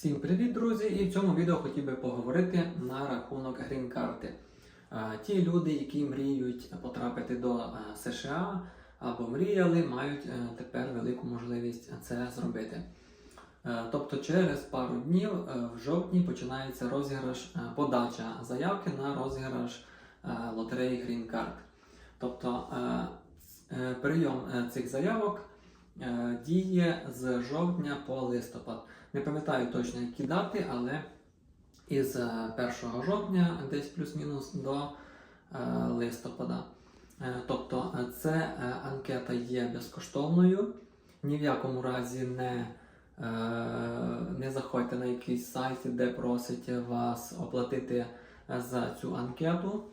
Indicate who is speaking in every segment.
Speaker 1: Всім привіт, друзі! І в цьому відео хотів би поговорити на рахунок грін-карти. Ті люди, які мріють потрапити до США або мріяли, мають е, тепер велику можливість це зробити. Е, Тобто через пару днів е, в жовтні починається розіграш подача заявки на розіграш лотереї Card. Тобто прийом цих заявок діє з жовтня по листопад. Не пам'ятаю точно які дати, але із е, 1 жовтня, десь плюс-мінус до е, листопада. Е, Тобто е, це е, анкета є безкоштовною. Ні в якому разі не, е, не заходьте на якийсь сайт, де просить вас оплатити е, за цю анкету.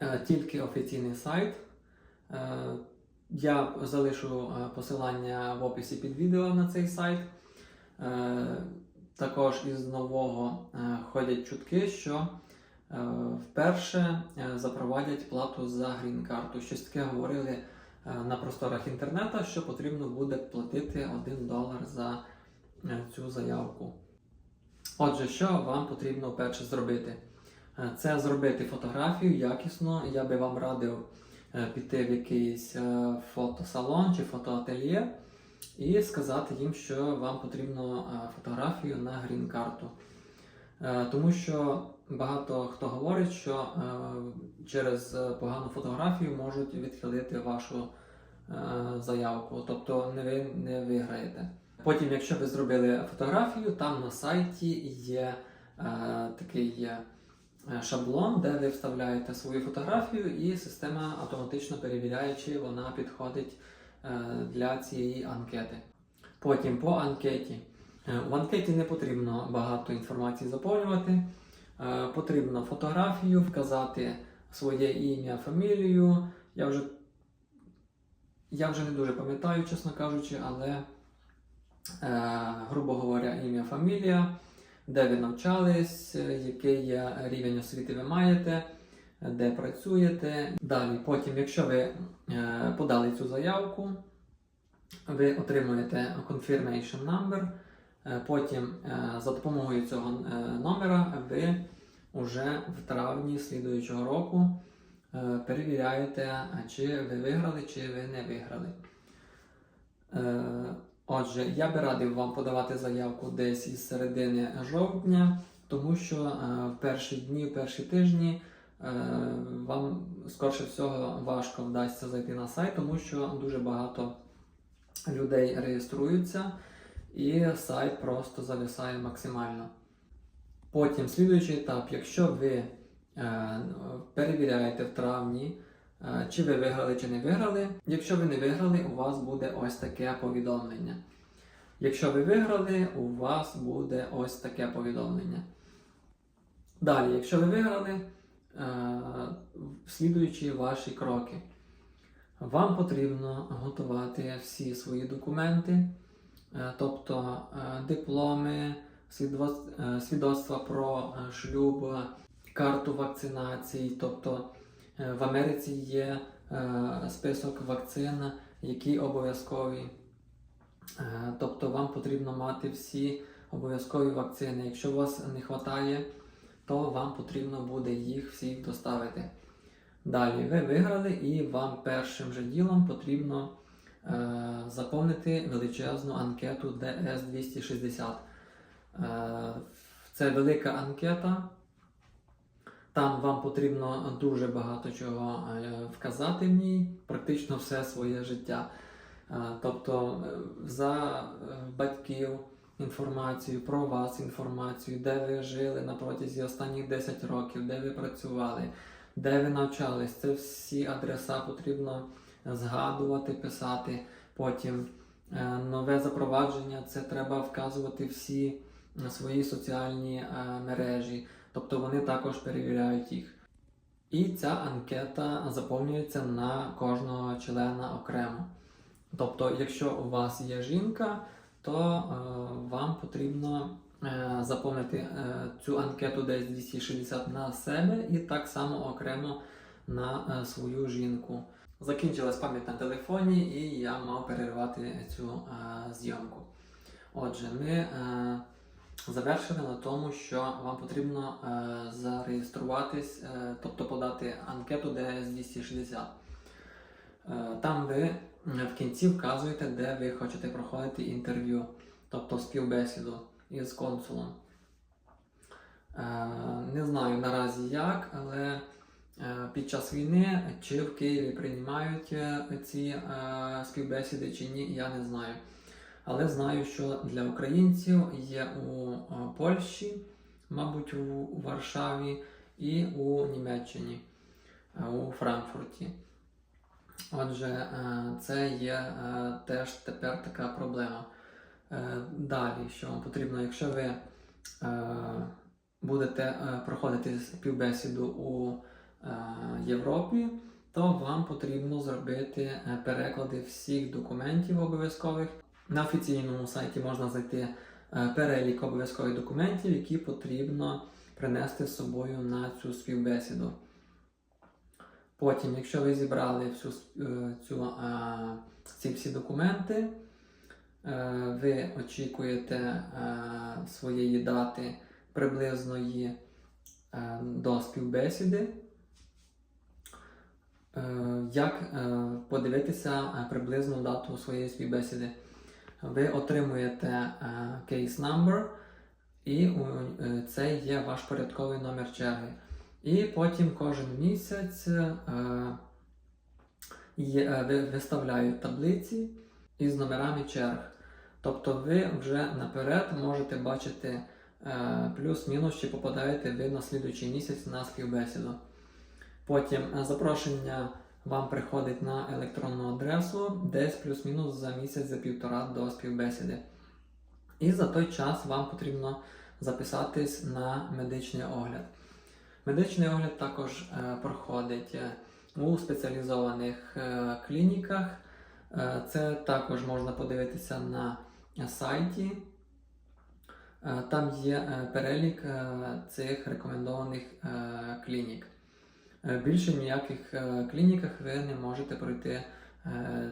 Speaker 1: Е, Тільки офіційний сайт. Я залишу е, посилання в описі під відео на цей сайт. Е, Також із нового е, ходять чутки, що вперше запровадять плату за грін-карту. Щось таке говорили на просторах інтернету, що потрібно буде платити 1 долар за цю заявку. Отже, що вам потрібно перше зробити? Це зробити фотографію якісно. Я би вам радив піти в якийсь е, фотосалон чи фотоательє і сказати їм, що вам потрібно е, фотографію на грін-карту. Е, Тому що багато хто говорить, що е, через е, погану фотографію можуть відхилити вашу е, заявку, тобто не ви не виграєте. Потім, якщо ви зробили фотографію, там на сайті є е, такий е, шаблон, де ви вставляєте свою фотографію, і система автоматично перевіряє, чи вона підходить е, для цієї анкети. Потім по анкеті. Е, В анкеті не потрібно багато інформації заповнювати. Е, Потрібно фотографію, вказати своє ім'я, фамілію. Я вже, я вже не дуже пам'ятаю, чесно кажучи, але, е, грубо говоря, ім'я, фамілія, де ви навчались, е, який рівень освіти ви маєте, де працюєте. Далі, потім, якщо ви е, подали цю заявку, ви отримуєте confirmation number. Е, Потім за допомогою цього номера ви вже в травні слідуючого року перевіряєте, чи ви виграли, чи ви не виграли. Отже, я би радив вам подавати заявку десь із середини жовтня, тому що е, в перші дні, в перші тижні е, вам скорше всього важко вдасться зайти на сайт, тому що дуже багато людей реєструються і сайт просто зависає максимально. Потім слідуючий етап, якщо ви е, перевіряєте в травні, чи ви виграли, чи не виграли. Якщо ви не виграли, у вас буде ось таке повідомлення. Якщо ви виграли, у вас буде ось таке повідомлення. Dалі, якщо ви виграли, е, слідуючі ваші кроки. Вам потрібно готувати всі свої документи, е, тобто е, дипломи, е, свідоцтва про е, шлюб, карту вакцинацій. Тобто е, в Америці є е, список вакцин, які обов'язкові. Е, Тобто вам потрібно мати всі обов'язкові вакцини. Якщо у вас не вистачає, то вам потрібно буде їх всіх доставити. Далі ви виграли, і вам першим же ділом потрібно е, заповнити величезну анкету DS260. Е, це велика анкета. Там вам потрібно дуже багато чого е, вказати в ній, практично все своє життя. Е, Тобто е, за батьків інформацію, про вас інформацію, де ви жили на протязі останніх 10 років, де ви працювали, де ви навчались. Це всі адреса потрібно згадувати, писати. Потім нове запровадження це треба вказувати всі свої соціальні мережі, тобто вони також перевіряють їх. І ця анкета заповнюється на кожного члена окремо. Тобто, якщо у вас є жінка, то е, вам потрібно е, заповнити е, цю анкету десь 260 на себе і так само окремо на е, свою жінку. Закінчилась пам'ять на телефоні, і я мав перервати цю е, зйомку. Отже, ми е, завершили на тому, що вам потрібно е, зареєструватись, е, тобто подати анкету ds 260. Е, Там ви е, в кінці вказуєте, де ви хочете проходити інтерв'ю, тобто співбесіду із консулом. Е, Не знаю наразі як, але е, під час війни чи в Києві приймають е, ці е, співбесіди чи ні, я не знаю. Але знаю, що для українців є у Польщі, мабуть, у Варшаві і у Німеччині, у Франкфурті. Отже, е, це є е, теж тепер така проблема. Е, Далі, що вам потрібно, якщо ви будете проходити співбесіду у Європі, то вам потрібно зробити переклади всіх документів обов'язкових. На офіційному сайті можна знайти е, перелік обов'язкових документів, які потрібно принести з собою на цю співбесіду. Потім, якщо ви зібрали всю е, цю, е, ці всі документи, ви очікуєте своєї дати приблизної до співбесіди. Як подивитися приблизну дату своєї співбесіди? Ви отримуєте е, case number, і е, це є ваш порядковий номер черги. І потім кожен місяць е, ви- виставляють таблиці із номерами черг. Тобто ви вже наперед можете бачити плюс-мінус, чи попадаєте ви на слідуючий місяць на співбесіду. Потім запрошення вам приходить на електронну адресу десь плюс-мінус за місяць, за півтора до співбесіди. І за той час вам потрібно записатись на медичний огляд. Медичний огляд також е, проходить е, у спеціалізованих е, клініках. Це також можна подивитися на сайті. Там є перелік цих рекомендованих клінік. Е, Більше ніяких е, клініках ви не можете пройти е,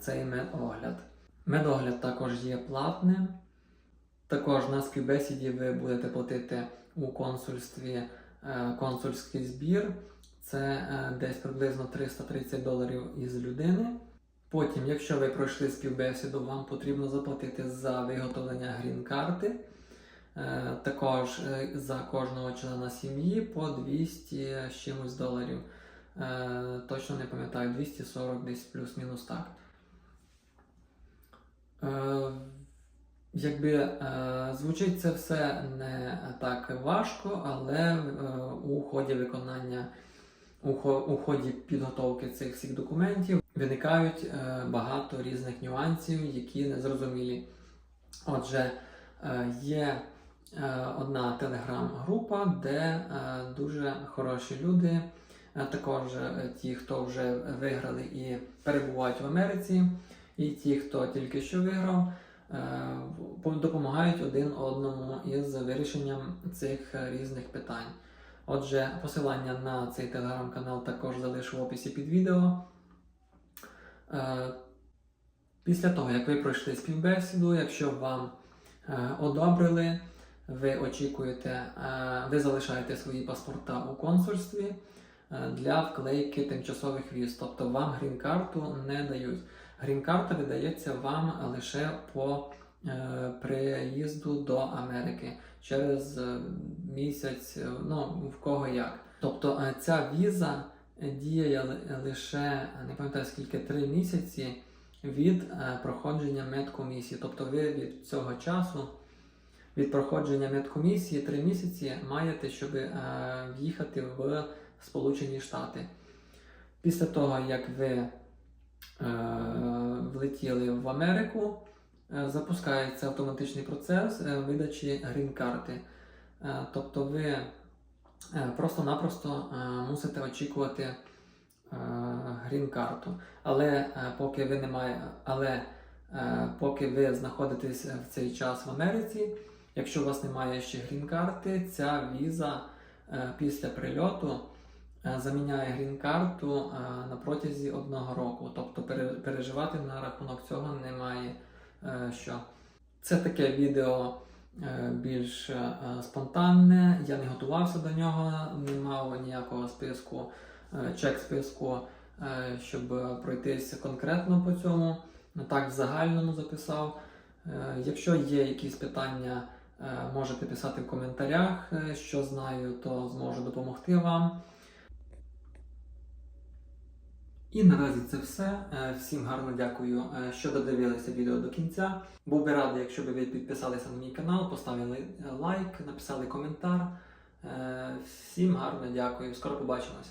Speaker 1: цей медогляд. Медогляд також є платним. Також на співбесіді ви будете платити у консульстві консульський збір. Це десь приблизно 330 доларів із людини. Потім, якщо ви пройшли співбесіду, вам потрібно заплатити за виготовлення грін-карти. Е, Також е, за кожного члена сім'ї по 200 з чимось доларів. Е, Точно не пам'ятаю, 240 десь плюс-мінус так. Якби звучить це все не так важко, але у ході виконання, у, ході підготовки цих всіх документів виникають багато різних нюансів, які незрозумілі. Отже, є одна телеграм-група, де е, дуже хороші люди, е, також е, ті, хто вже виграли і перебувають в Америці, і ті, хто тільки що виграв, е, допомагають один одному із вирішенням цих е, різних питань. Отже, посилання на цей телеграм-канал також залишу в описі під відео. Е, Після того, як ви пройшли співбесіду, якщо вам е, одобрили, ви очікуєте, е, ви залишаєте свої паспорта у консульстві е, для вклейки тимчасових віз. Тобто вам грін-карту не дають. Грін-карта видається вам лише по е, приїзду до Америки через місяць, ну в кого як. Тобто ця віза діє лише не пам'ятаю скільки три місяці від проходження медкомісії. Тобто ви від цього часу, від проходження медкомісії, три місяці маєте, щоб е, в'їхати в Сполучені Штати. Після того, як ви е, влетіли в Америку, е, запускається автоматичний процес видачі грін-карти. Тобто ви просто-напросто мусите очікувати грін-карту. Але поки ви не має, але поки ви знаходитесь в цей час в Америці, якщо у вас немає ще грін-карти, ця віза е, після прильоту е, заміняє грін-карту е, на протязі одного року. Тобто переживати на рахунок цього немає що. Це таке відео більш спонтанне. Я не готувався до нього, не мав ніякого списку, чек списку, щоб пройтися конкретно по цьому. Ну, Так, в загальному записав. Якщо є якісь питання, можете писати в коментарях. Е, Що знаю, то зможу допомогти вам. І наразі це все. Е, Всім гарно дякую, е, що додивилися відео до кінця. Був би радий, якщо ви підписалися на мій канал, поставили е, лайк, написали коментар. Е, Всім гарно дякую. Скоро побачимось.